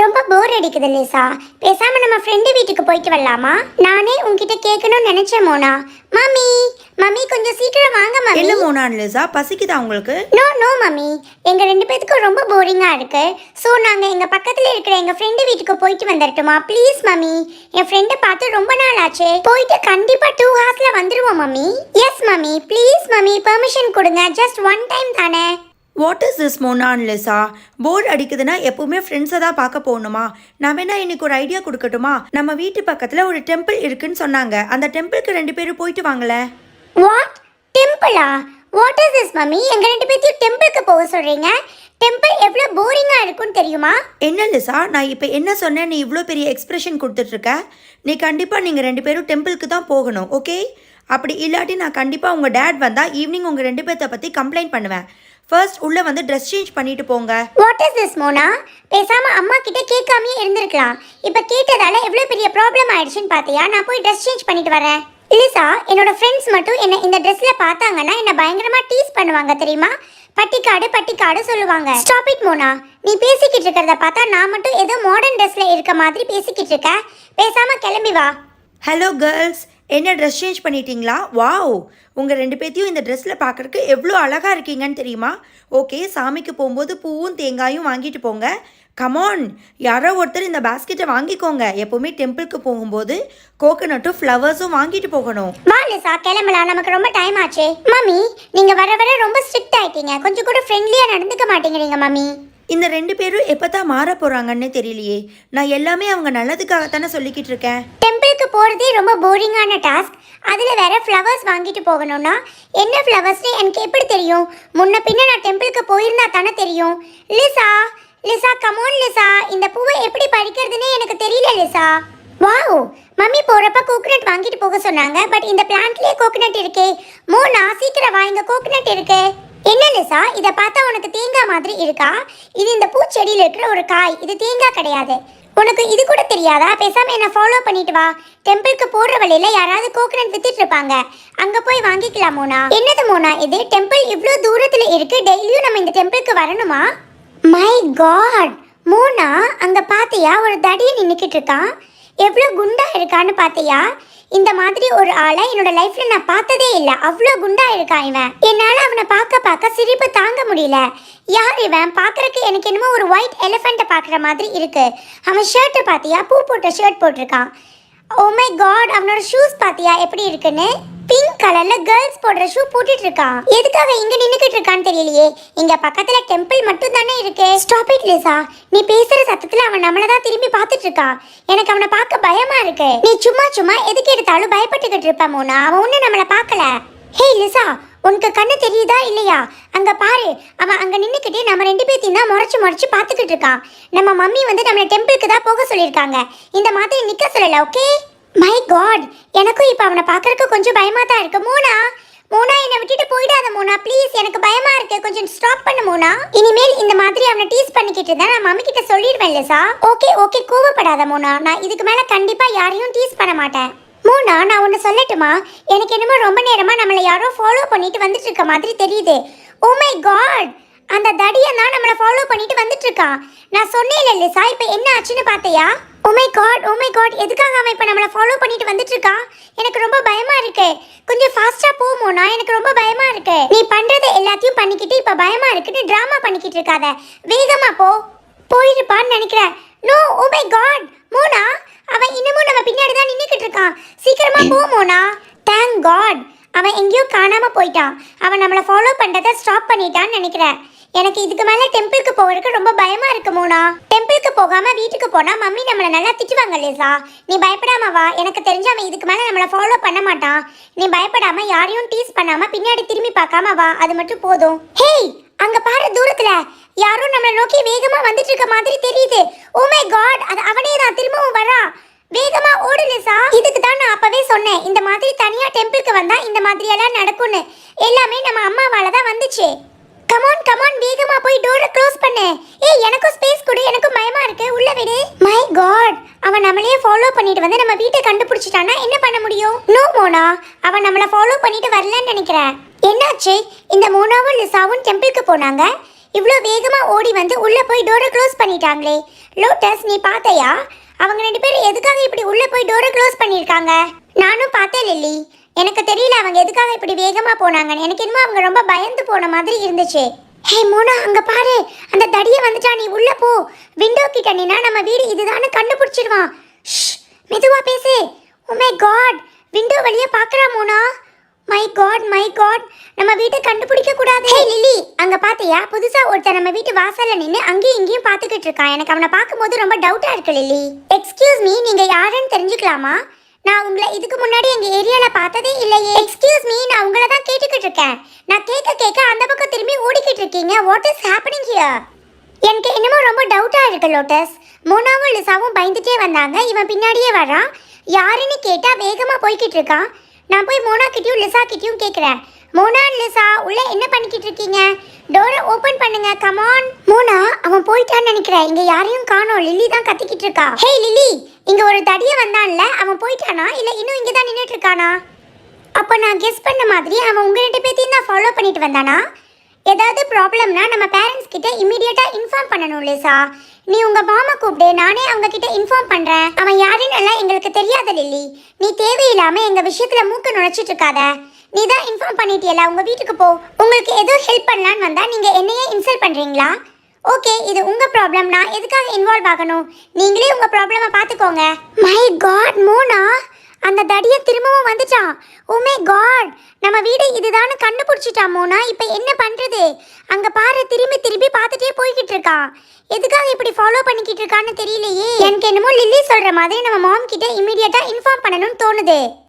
ரொம்ப போர் அடிக்குது லிசா. பேசாம நம்ம ஃப்ரெண்டு வீட்டுக்கு போயிட்டு வரலாமா? நானே உன்கிட்ட கேட்கணும்னு நினைச்சேன் மோனா. மம்மி மம்மி கொஞ்சம் சீக்கிரம் வாங்க மம்மி. என்ன மோனான் லிசா? பசிக்குதா உங்களுக்கு? No no mummy. எங்க ரெண்டு பேத்துக்கும் ரொம்ப போரிங்கா இருக்கு. ஸோ நாங்க எங்க பக்கத்துல இருக்கிற எங்க ஃப்ரெண்டு வீட்டுக்கு போயிட்டு வந்துடட்டுமா ப்ளீஸ் மம்மி. என் ஃப்ரெண்டை பார்த்து ரொம்ப நாள் ஆச்சு. போயிட்டு கண்டிப்பா டூ ஹார்ஸ்ல வந்துருவோம் mummy. Yes mummy. Please mummy permission கொடுங்க. ஜஸ்ட் ஒன் டைம் தானே. வாட் இஸ் திஸ் மோனான் லிசா போர் அடிக்குதுன்னா எப்பவுமே ஃப்ரெண்ட்ஸை தான் பார்க்க போகணுமா? நான் வேணா இன்னைக்கு ஒரு ஐடியா கொடுக்கட்டுமா? நம்ம வீட்டு பக்கத்தில் ஒரு டெம்பிள் இருக்குன்னு சொன்னாங்க. அந்த டெம்பிளுக்கு ரெண்டு பேரும் போயிட்டு வாங்களேன். வாட் டெம்பிளா வாட் இஸ் திஸ் மம்மி எங்க ரெண்டு பேத்தையும் டெம்பிளுக்கு போக சொல்றீங்க? டெம்பிள் எவ்வளவு போரிங்கா இருக்கும்னு தெரியுமா? என்ன லிசா நான் இப்போ என்ன சொன்னேன்? நீ இவ்வளோ பெரிய எக்ஸ்பிரஷன் கொடுத்துட்ருக்க நீ கண்டிப்பாக நீங்கள் ரெண்டு பேரும் டெம்பிளுக்கு தான் போகணும் ஓகே அப்படி இல்லாட்டி நான் கண்டிப்பாக உங்கள் டேட் வந்தால் ஈவினிங் உங்கள் ரெண்டு பேர்த்த பற்றி கம்ப்ளைண்ட் பண்ணுவேன். ஃபர்ஸ்ட் உள்ளே வந்து ட்ரெஸ் சேஞ்ச் பண்ணிட்டு போங்க. வாட் இஸ் திஸ் மோனா பேசாம அம்மா கிட்ட கேட்காமயே இருந்திருக்கலாம். இப்ப கேட்டதால எவ்வளவு பெரிய ப்ராப்ளம் ஆயிடுச்சுன்னு பாத்தியா? நான் போய் ட்ரெஸ் சேஞ்ச் பண்ணிட்டு வரேன். லிசா என்னோட ஃப்ரெண்ட்ஸ் மட்டும் என்ன இந்த ட்ரெஸ்ல பார்த்தாங்கன்னா என்ன பயங்கரமா டீஸ் பண்ணுவாங்க தெரியுமா? பட்டிக்காடு பட்டிக்காடு சொல்லுவாங்க. ஸ்டாப் இட் மோனா நீ பேசிக்கிட்டு இருக்கிறத பார்த்தா நான் மட்டும் ஏதோ மாடர்ன் ட்ரெஸ்ல இருக்க மாதிரி பேசிக்கிட்டு இருக்க பேசாம கிளம்பி வா. ஹலோ கேர்ள்ஸ் என்ன ட்ரெஸ் சேஞ்ச் பண்ணிட்டீங்களா? வாவ் உங்கள் ரெண்டு பேர்த்தையும் இந்த ட்ரெஸ்ஸில் பார்க்குறக்கு எவ்வளோ அழகாக இருக்கீங்கன்னு தெரியுமா? ஓகே சாமிக்கு போகும்போது பூவும் தேங்காயும் வாங்கிட்டு போங்க. கமான் யாரோ ஒருத்தர் இந்த பாஸ்கெட்டை வாங்கிக்கோங்க. எப்போவுமே டெம்பிளுக்கு போகும்போது கோகனட்டும் ஃப்ளவர்ஸும் வாங்கிட்டு போகணும். வா லிசா. கிளம்பலாம். நமக்கு ரொம்ப டைம் ஆச்சு. மம்மி நீங்க வர வர ரொம்ப ஸ்ட்ரிக்ட் ஆயிட்டீங்க. கொஞ்சம் கூட ஃப்ரெண்ட்லியா நடந்துக்க மாட்டேங்கிறீங்க மம்மி. இந்த ரெண்டு பேரும் எப்போ தான் மாற போகிறாங்கன்னு தெரியலையே. நான் எல்லாமே அவங்க நல்லதுக்காகத்தானே சொல்லிக்கிட்டு இருக்கேன். ஹோட்டலுக்கு போகிறதே ரொம்ப போரிங்கான டாஸ்க் அதில் வேற ஃப்ளவர்ஸ் வாங்கிட்டு போகணும்னா என்ன ஃப்ளவர்ஸ்னு எனக்கு எப்படி தெரியும்? முன்ன பின்ன நான் டெம்பிளுக்கு போயிருந்தா தானே தெரியும். லிசா லிசா கமோன் லிசா இந்த பூவை எப்படி பறிக்கிறதுனே எனக்கு தெரியல லிசா. வாவ் மம்மி போகிறப்ப கோகனட் வாங்கிட்டு போக சொன்னாங்க பட் இந்த பிளான்ட்லேயே கோகனட் இருக்கே. மோனா சீக்கிரம் வா இங்க கோகனட் இருக்கு. என்ன லிசா இதை பார்த்தா உனக்கு தேங்காய் மாதிரி இருக்கா? இது இந்த பூச்செடியில் இருக்கிற ஒரு காய் இது தேங்காய் கிடையாது. உனக்கு இது கூட தெரியாதா? பேசாம என்ன ஃபாலோ பண்ணிட்டு வா. டெம்பிளுக்கு போற வழியில யாராவது கோகனட் வித்துட்டு இருப்பாங்க. அங்க போய் வாங்கிக்கலாம் மோனா. என்னது மோனா இது? டெம்பிள் இவ்வளோ தூரத்துல இருக்கு? டெய்லியும் நம்ம இந்த டெம்பிளுக்கு வரணுமா? மை காட் மோனா அங்க பாத்தியா? ஒரு தடியை நின்னுக்கிட்டு இருக்கான். எவ்வளோ குண்டா இருக்கான்னு பாத்தியா? இந்த மாதிரி ஒரு ஆளை என்னோட லைஃப்ல நான் பார்த்ததே இல்ல. அவ்வளோ குண்டா இருக்கான் இவன். என்னால அவனை பார்க்க பார்க்க சிரிப்பு தாங்க முடியல. யார் இவன்? பார்க்கறதுக்கு எனக்கு என்னமோ ஒரு ஒயிட் எலிஃபெண்ட்டை பார்க்குற மாதிரி இருக்கு. அவன் ஷர்ட்டை பார்த்தியா பூ போட்ட ஷர்ட் போட்டிருக்கான். ஓ மை காட் அவனோட ஷூஸ் பார்த்தியா எப்படி இருக்குன்னு? பிங்க் கலர்ல கேர்ள்ஸ் போடுற ஷூ போட்டுட்டு இருக்கான் எதுக்காக இங்க நின்னுக்கிட்டு இருக்கான்னு தெரியலையே. இங்க பக்கத்துல டெம்பிள் மட்டும் தானே இருக்கு. ஸ்டாப் இட் லிசா நீ பேசுற சத்தத்துல அவன் நம்மள தான் திரும்பி பார்த்துட்டு இருக்கான் எனக்கு அவனை பார்க்க பயமா இருக்கு. நீ சும்மா சும்மா எதுக்கு எடுத்தாலும் பயப்பட்டுக்கிட்டு இருப்ப மோனா. அவன் ஒண்ணு நம்மள பார்க்கல. ஹே லிசா உனக்கு கண்ணு தெரியுதா இல்லையா? அங்க பாரு. அவன் அங்க நின்னுக்கிட்டே நம்ம ரெண்டு பேத்தையும் தான் முறைச்சு முறைச்சு பார்த்துக்கிட்டு இருக்கான். நம்ம மம்மி வந்து நம்மளை டெம்பிளுக்கு தான் போக சொல்லியிருக்காங்க. இந்த மாதிரி நிக்க சொல்லல ஓகே மை காட் எனக்கும் இப்போ அவனை பார்க்கறக்கு கொஞ்சம் பயமாக தான் இருக்கு. மோனா மோனா என்னை விட்டுட்டு போயிடாத மோனா. ப்ளீஸ் எனக்கு பயமா இருக்கு. கொஞ்சம் ஸ்டாப் பண்ணு மோனா. இனிமேல் இந்த மாதிரி அவனை டீஸ் பண்ணிக்கிட்டு இருந்தா நான் மம்மி கிட்ட சொல்லிடுவேன் லிசா ஓகே ஓகே கோவப்படாத மோனா. நான் இதுக்கு மேல கண்டிப்பா யாரையும் டீஸ் பண்ண மாட்டேன். மோனா நான் ஒன்று சொல்லட்டுமா? எனக்கு என்னமோ ரொம்ப நேரமா நம்மளை யாரோ ஃபாலோ பண்ணிட்டு வந்துட்டு இருக்க மாதிரி தெரியுது. ஓ oh மை காட் அந்த தடியன் தான் நம்மளை ஃபாலோ பண்ணிட்டு வந்துட்டு இருக்கான் நான் சொன்னேன்ல லிசா இப்போ என்ன ஆச்சுன்னு பார்த்தியா? ஓமை காட் ஓமை காட் எதுக்காக அவன் இப்போ நம்மளை ஃபாலோ பண்ணிட்டு வந்துட்டு இருக்கான் எனக்கு ரொம்ப பயமா இருக்கு. கொஞ்சம் ஃபாஸ்டா போமோனா எனக்கு ரொம்ப பயமா இருக்கு. நீ பண்றது எல்லாத்தையும் பண்ணிக்கிட்டு இப்போ பயமா இருக்குன்னு ட்ராமா பண்ணிக்கிட்டு இருக்காத. வேகமா போ. போயிருப்பான்னு நினைக்கிறேன். நோ ஓமை காட் மோனா அவன் இன்னமும் நம்ம பின்னாடி தான் நின்றுக்கிட்டு இருக்கான். சீக்கிரமா போ மோனா. தேங்க் காட் அவன் எங்கேயோ காணாம போயிட்டான். அவன் நம்மளை ஃபாலோ பண்ணுறதை ஸ்டாப் பண்ணிட்டான்னு நினைக்கிறேன். எனக்கு இதுக்கு மேல டெம்பிளுக்கு போகிறதுக்கு ரொம்ப பயமா இருக்கு மோனா. டெம்பிளுக்கு போகாம வீட்டுக்கு போனா மம்மி நம்மளை நல்லா திட்டுவாங்க லேசா. நீ பயப்படாம வா. எனக்கு தெரிஞ்ச அவன் இதுக்கு மேல நம்மளை ஃபாலோ பண்ண மாட்டான். நீ பயப்படாம யாரையும் டீஸ் பண்ணாம பின்னாடி திரும்பி பார்க்காம வா. அது மட்டும் போதும். ஹேய் அங்க பாரு தூரத்துல. யாரும் நம்மளை நோக்கி வேகமா வந்துட்டு இருக்க மாதிரி தெரியுது. ஓ மை காட் அது அவனே தான். திரும்பவும் வரான் வேகமா ஓடு லிசா. இதுக்கு தான் நான் அப்பவே சொன்னேன். இந்த மாதிரி தனியா டெம்பிளுக்கு வந்தா இந்த மாதிரி எல்லாம் நடக்கும்னு. எல்லாமே நம்ம அம்மாவால தான் வந்துச்சு. கமான் கமான் வேகமா போய் டோரை க்ளோஸ் பண்ணு. ஏய் எனக்கும் ஸ்பேஸ் கொடு எனக்கும் பயமா இருக்கு. உள்ள விடு. மை காட் அவன் நம்மளையே ஃபாலோ பண்ணிட்டு வந்து நம்ம வீட்டை கண்டுபிடிச்சிட்டானா என்ன பண்ண முடியும்? No Mona. அவன் நம்மளை ஃபாலோ பண்ணிட்டு வரலன்னு நினைக்கிறேன். என்னாச்சு? இந்த மோனாவும் லிசாவும் டெம்பிளுக்கு போனாங்க. இவ்வளோ வேகமா ஓடி வந்து உள்ள போய் டோரை க்ளோஸ் பண்ணிட்டாங்களே. லோட்டஸ் நீ பார்த்தையா? அவங்க ரெண்டு பேரும் எதுக்காக இப்படி உள்ள போய் டோரை க்ளோஸ் பண்ணியிருக்காங்க? நானும் பார்த்தேன் லில்லி. எனக்கு தெரியல அவங்க எதுக்காக இப்படி வேகமா போனாங்கன்னு. எனக்கு என்னமோ அவங்க ரொம்ப பயந்து போன மாதிரி இருந்துச்சு. ஹே மோனா அங்க பாரு. அந்த தடிய வந்துட்டா நீ உள்ள போ. விண்டோ கிட்ட நின்னா நம்ம வீடு இதுதான்னு கண்டுபிடிச்சிடுவான். ஷ், மெதுவா பேசு. ஓ மை காட் விண்டோ வழியா பாக்குறா Mona. My god my god நம்ம வீட்டை கண்டுபிடிக்க கூடாது. ஹே லிலி அங்க பாத்தியா? புதுசா ஒருத்தன் நம்ம வீட்டு வாசல்ல நின்னு அங்கேயும் இங்கேயும் பாத்துக்கிட்டு இருக்கான். எனக்கு அவனை பார்க்கும்போது ரொம்ப டவுட்டா இருக்கு லிலி எக்ஸ்கியூஸ் மீ நீங்க யாருன்னு தெரிஞ்சுக்கலாமா? நான் உங்களை இதுக்கு முன்னாடி எங்கள் ஏரியாவில் பார்த்ததே இல்லையே. எக்ஸ்கியூஸ் மீ நான் உங்களை தான் கேட்டுக்கிட்டு இருக்கேன். நான் கேட்க கேட்க அந்த பக்கம் திரும்பி ஓடிக்கிட்டு இருக்கீங்க. வாட் இஸ் ஹேப்பனிங் ஹியர் எனக்கு என்னமோ ரொம்ப டவுட்டாக இருக்கு லோட்டஸ் மோனாவும் லிசாவும் பயந்துட்டே வந்தாங்க. இவன் பின்னாடியே வரான். யாருன்னு கேட்டால் வேகமாக போய்கிட்டு இருக்கான். நான் போய் மோனா கிட்டயும் லிசா கிட்டயும் கேட்குறேன் மோனா லிசா உள்ள என்ன பண்ணிக்கிட்டு இருக்கீங்க? டோரை ஓபன் பண்ணுங்க கமான் மோனா அவன் போயிட்டான்னு நினைக்கிறேன். இங்க யாரையும் காணோம். லில்லி தான் கத்திக்கிட்டு இருக்கா. ஹே லில்லி இங்க ஒரு தடிய வந்தான்ல அவன் போயிட்டானா? இல்ல இன்னும் இங்க தான் நின்னுட்டு இருக்கானா அப்ப நான் கெஸ் பண்ண மாதிரி அவன் உங்க ரெண்டு பேத்தையும் தான் ஃபாலோ பண்ணிட்டு வந்தானா? ஏதாவது ப்ராப்ளம்னா நம்ம பேரண்ட்ஸ் கிட்ட இமீடியட்டா இன்ஃபார்ம் பண்ணணும் லேசா. நீ உங்க மாமா கூப்பிடு நானே அவங்க கிட்ட இன்ஃபார்ம் பண்றேன். அவன் யாருன்னு எல்லாம் எங்களுக்கு தெரியாத லில்லி. நீ தேவையில்லாம எங்க விஷயத்துல மூக்கு நுழைச்சிட்டு இருக்காத நீ தான் இன்ஃபார்ம் பண்ணிட்டியல உங்க வீட்டுக்கு போ. உங்களுக்கு எதுவும் ஹெல்ப் பண்ணலான்னு வந்தா நீங்க என்னையே இன்சல்ட் பண்றீங்களா? ஓகே இது உங்க ப்ராப்ளம் நான் எதுக்காக இன்வால்வ் ஆகணும்? நீங்களே உங்க ப்ராப்ளமை பார்த்துக்கோங்க. My god Mona? அந்த தடிய திரும்பவும் வந்துட்டான். Oh உமே காட் நம்ம வீடு இதுதான்னு கண்டுபிடிச்சிட்டான் மோனா. இப்போ என்ன பண்றது? அங்க பாரு திரும்பி திரும்பி பார்த்துட்டே போய்கிட்டு இருக்கான். எதுக்காக இப்படி ஃபாலோ பண்ணிக்கிட்டு இருக்கான்னு தெரியலையே. எனக்கு என்னமோ லில்லி சொல்ற மாதிரி நம்ம மாம் கிட்ட இமீடியட்டா இன்ஃபார்ம் பண்ணணும்னு தோணுது.